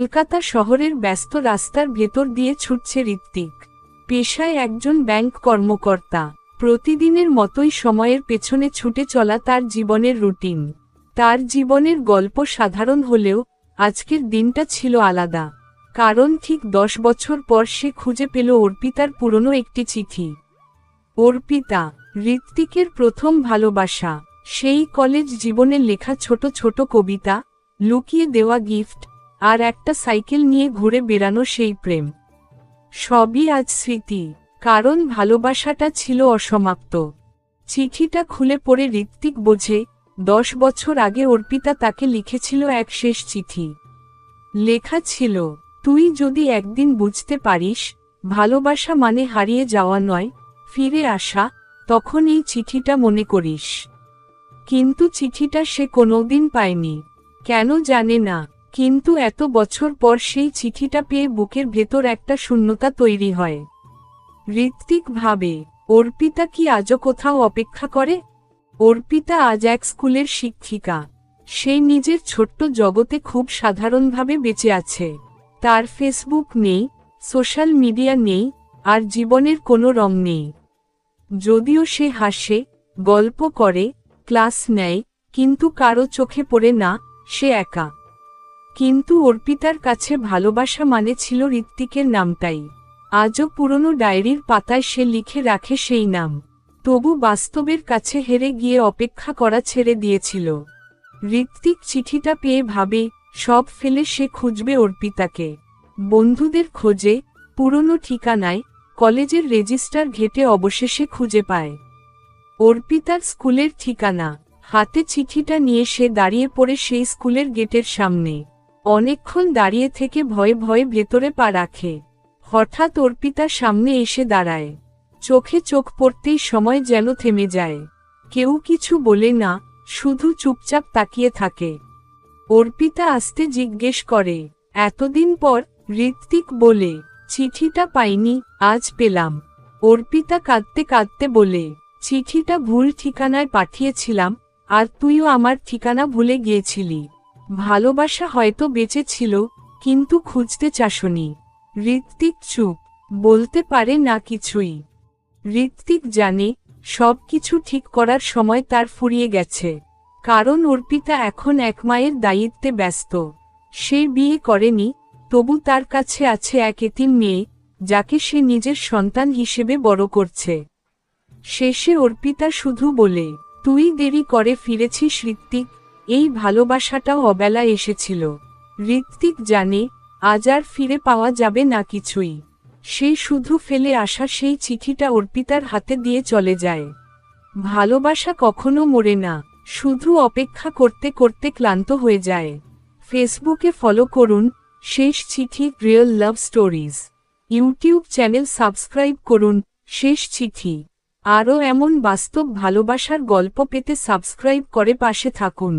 কলকাতা শহরের ব্যস্ত রাস্তার ভেতর দিয়ে ছুটছে ঋত্বিক। পেশায় একজন ব্যাংক কর্মকর্তা। প্রতিদিনের মতোই সময়ের পেছনে ছুটে চলা তার জীবনের রুটিন। তার জীবনের গল্প সাধারণ হলেও আজকের দিনটা ছিল আলাদা। কারণ ঠিক দশ বছর পর সে খুঁজে পেল অর্পিতার পুরনো একটি চিঠি। অর্পিতা, ঋত্বিকের প্রথম ভালোবাসা। সেই কলেজ জীবনে লেখা ছোট ছোট কবিতা, লুকিয়ে দেওয়া গিফট আর একটা সাইকেল নিয়ে ঘুরে বেড়ানো সেই প্রেম। সবই আজ স্মৃতি, কারণ ভালোবাসাটা ছিল অসমাপ্ত। চিঠিটা খুলে পড়ে ঋত্বিক বোঝে, দশ বছর আগে অর্পিতা তাকে লিখেছিল এক শেষ চিঠি। লেখা ছিল, তুই যদি একদিন বুঝতে পারিস, ভালোবাসা মানে হারিয়ে যাওয়া নয়, ফিরে আসা, তখন এই চিঠিটা মনে করিস। কিন্তু চিঠিটা সে কোনোদিন পায়নি। কেন জানে না। কিন্তু এত বছর পর সেই চিঠিটা পেয়ে বুকের ভেতর একটা শূন্যতা তৈরি হয়। ঋত্বিক ভাবে অর্পিতা কি আজও কোথাও অপেক্ষা করে? অর্পিতা আজ এক স্কুলের শিক্ষিকা। সে নিজের ছোট্ট জগতে খুব সাধারণভাবে বেঁচে আছে। তার ফেসবুক নেই, সোশ্যাল মিডিয়া নেই, আর জীবনের কোনো রং নেই। যদিও সে হাসে, গল্প করে, ক্লাস নেয়, কিন্তু কারও চোখে পড়ে না, সে একা। কিন্তু অর্পিতার কাছে ভালোবাসা মানে ছিল ঋত্বিকের নামটাই আজও পুরনো ডায়েরির পাতায় সে লিখে রাখে সেই নাম। তবু বাস্তবের কাছে হেরে গিয়ে অপেক্ষা করা ছেড়ে দিয়েছিল। ঋত্বিক চিঠিটা পেয়ে ভাবে, সব ফেলে সে খুঁজবে অর্পিতাকে। বন্ধুদের খোঁজে, পুরনো ঠিকানায়, কলেজের রেজিস্টার ঘেটে অবশেষে খুঁজে পায়। অর্পিতার স্কুলের ঠিকানা। হাতে চিঠিটা নিয়ে সে দাঁড়িয়ে পড়ে সেই স্কুলের গেটের সামনে। অনেকক্ষণ দাঁড়িয়ে থেকে ভয়ে ভয়ে ভেতরে পা রাখে। হঠাৎ অর্পিতা সামনে এসে দাঁড়ায়। চোখে চোখ পড়তেই সময় যেন থেমে যায়। কেউ কিছু বলে না, শুধু চুপচাপ তাকিয়ে থাকে। অর্পিতা আসতে জিজ্ঞেস করে, এতদিন পর ঋত্বিক বলে, চিঠিটা পাইনি, আজ পেলাম। অর্পিতা কাঁদতে কাঁদতে বলে, চিঠিটা ভুল ঠিকানায় পাঠিয়েছিলাম, আর তুইও আমার ঠিকানা ভুলে গিয়েছিলি। ভালোবাসা হয়তো বেঁচে ছিল, কিন্তু খুঁজতে চাসনি। ঋত্বিক চুপ, বলতে পারে না কিছুই। ঋত্বিক জানে সব কিছু ঠিক করার সময় তার ফুরিয়ে গেছে। কারণ অর্পিতা এখন এক মায়ের দায়িত্বে ব্যস্ত। সে বিয়ে করেনি, তবু তার কাছে আছে এক এতিম মেয়ে, যাকে সে নিজের সন্তান হিসেবে বড় করছে। শেষে অর্পিতা শুধু বলে, তুই দেরি করে ফিরেছিস ঋত্বিক এই ভালোবাসাটাও অবেলা এসেছিল। ঋত্বিক জানে, আজ আর ফিরে পাওয়া যাবে না কিছুই। সে শুধু ফেলে আসা সেই চিঠিটা অর্পিতার হাতে দিয়ে চলে যায়। ভালোবাসা কখনো মরে না, শুধু অপেক্ষা করতে করতে ক্লান্ত হয়ে যায়। ফেসবুকে ফলো করুন, শেষ চিঠি real love stories. YouTube channel subscribe করুন, শেষ চিঠি। আরও এমন বাস্তব ভালোবাসার গল্প পেতে সাবস্ক্রাইব করে পাশে থাকুন।